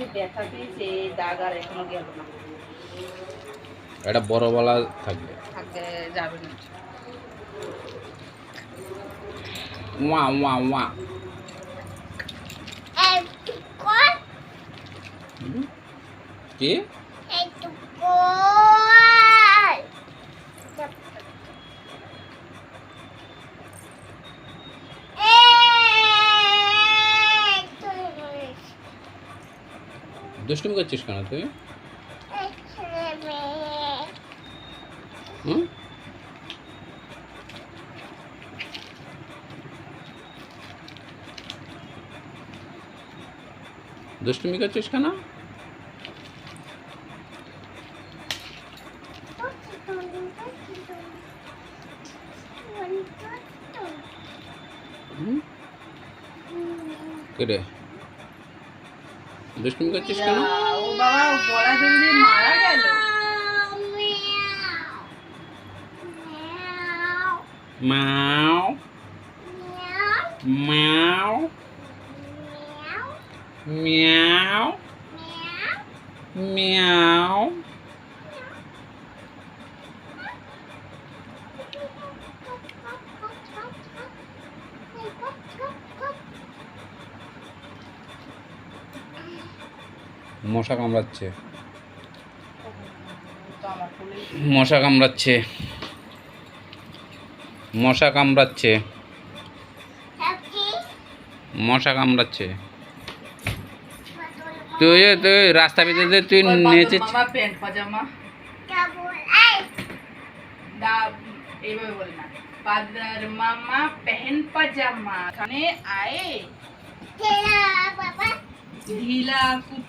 যে ব্যথা পেয়েছে এই দাগ আর এখনও গেল না। এটা বড় বলা থাকবে। থাকতে যাবে না। ওয়া ওয়া ওয়া। কি? দুষ্টুমি করছিস কেন তুই? হুম? দুষ্টুমি করছিস কেন? হুম? কে রে? দুষ্টুমি করছিস কেন যা, ও বাবা ও গলা জলদি মারা গেল মাও মাও মিয়াও মিয়াও মশা কামড়াচ্ছে। তো আমার কোলেই মশা কামড়াচ্ছে। মশা কামড়াচ্ছে। মশা কামড়াচ্ছে। তুই তুই রাস্তা ভিতরে তুই নেচে প্যান্ট পাজামা? এইভাবে বলে না। বাদর মামা পেন পাজামা। আয়ে। ढीला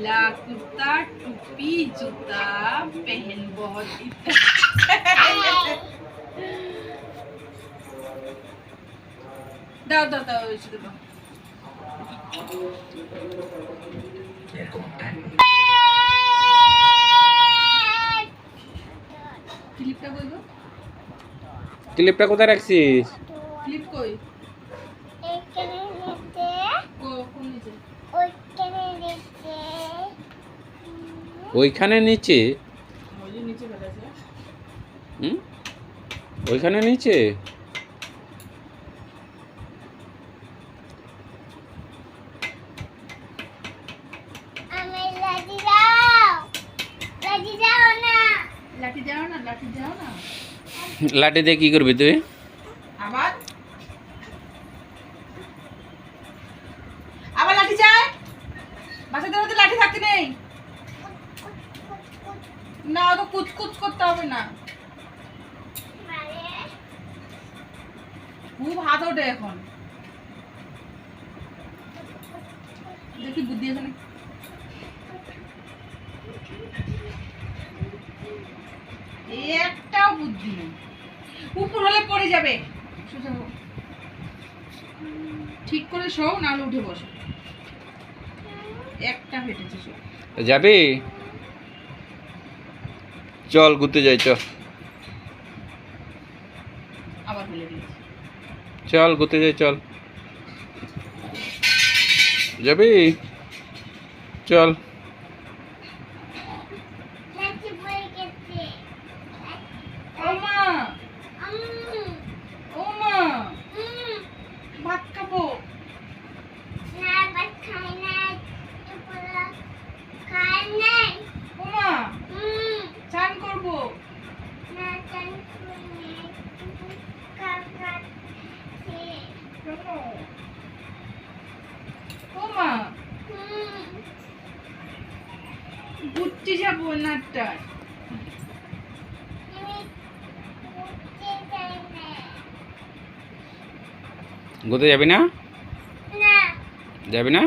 ढीला कुर्ता टूपी जूता पहन बहुत দাও দাও দাও ওই শুধু দাও ক্লিপটা বলব ক্লিপটা কোথায় রাখছিস ক্লিপ কই ওইখানে নিচে? হুম? ওইখানে নিচে? লাঠি দিয়ে কি করবি তুই? আবার? আবার লাঠি চাই? বাসাতে লাঠি থাকতে নেই। না তো কুচকুচ করতে হবে না। খুব হাত ওঠে এখন। দেখি বুদ্ধি নাকি একটাও বুদ্ধি নেই। উপর হলে পড়ে যাবে। ঠিক করে শোও, নাহলে উঠে বসো। একটা ফেটেছে শো যাবি? চল ঘুরতে যাই চল। আবার ফেলে দিয়েছি। চল ঘুরতে যাই চল। যাবি? চল। মা ও মা ভাত খাব ও মা চান করব কেন? ঘুরতে যাব নাটটায় ঘুরতে যাবি না? যাবি না?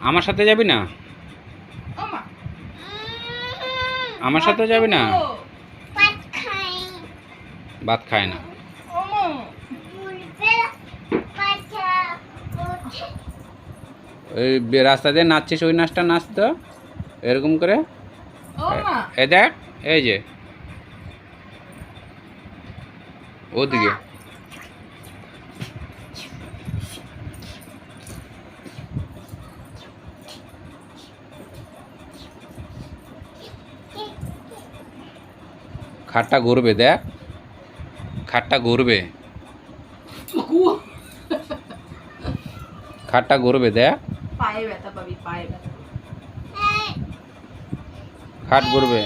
আমার সাথে যাবি না? আমার সাথে যাবি না? ভাত খায় না। ওই রাস্তা দিয়ে নাচছিস, ওই নাচটা নাচতো এরকম করে। এ দেখ, এই যে। ওদিকে। খাটটা ঘুরবে, দেখ। খাটটা ঘুরবে। খাটটা ঘুরবে দেখ। পায়ে ব্যথা পাবি পায়ে ব্যথা খাট ঘুরবে।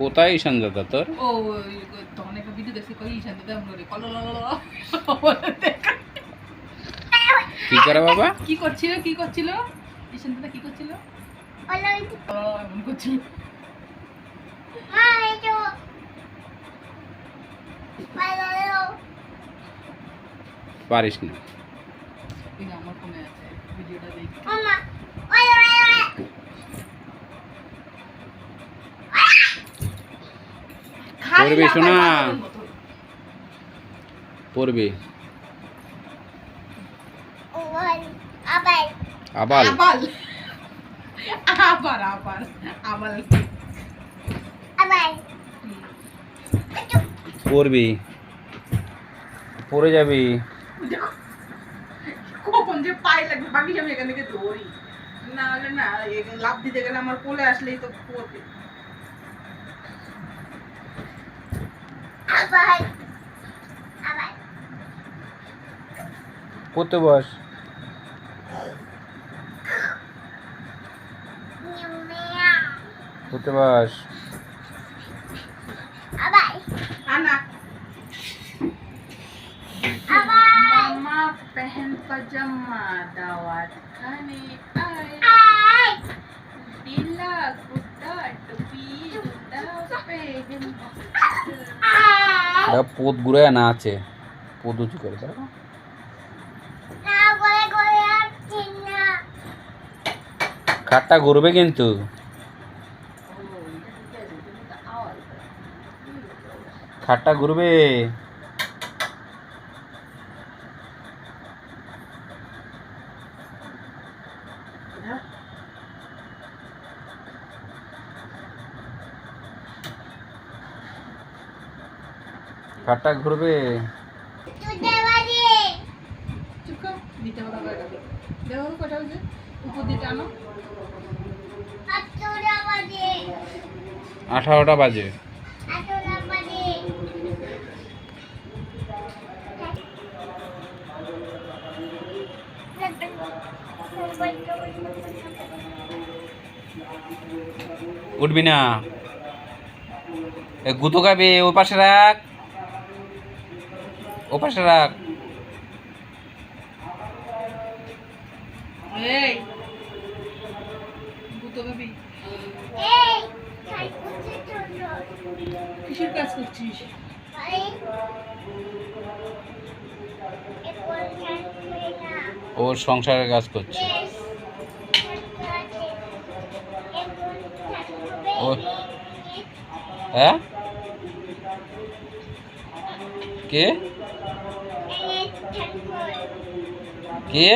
কোথায় ঈশান দাদা তোর? ও ওই তখন একটা ভিডিও দেখছি কই ঈশান দাদা আমরা কল কি করে বাবা? কি করছিল কি করছিল? ঈশান দাদা কি করছিল? করছিল। খালি করবি লাফায় শোনা। পড়বি। ওই আবার আবার আবার আবার আবার আবার আবার পড়বি। পড়ে যাবি। কখন যে পায়ে লাগবে বাকি আমি এখান থেকে না হলে না দিতে গেলে আমার কোলে আসলেই তো পড়বে। পড়তে বস। পড়তে বস আবার আনা আবার দেখেন পাজামা দাওয়াত খানে আয় দিলা কুত্তা টুপি জুতা পেহেন আরে পোত ঘুরে না আছে পোত উঁচু করে দাও খাটটা ঘুরবে কিন্তু খাটটা ঘুরবে আতুরা ঘুরবে। আঠারোটা বাজে। উঠবি না। এ গুতো খাবি ও পাশে রাখ। ও পাশে রাখ কিসের কাজ করছিস? ওর সংসারের কাজ করছে। ও হ্যাঁ? কে? কে?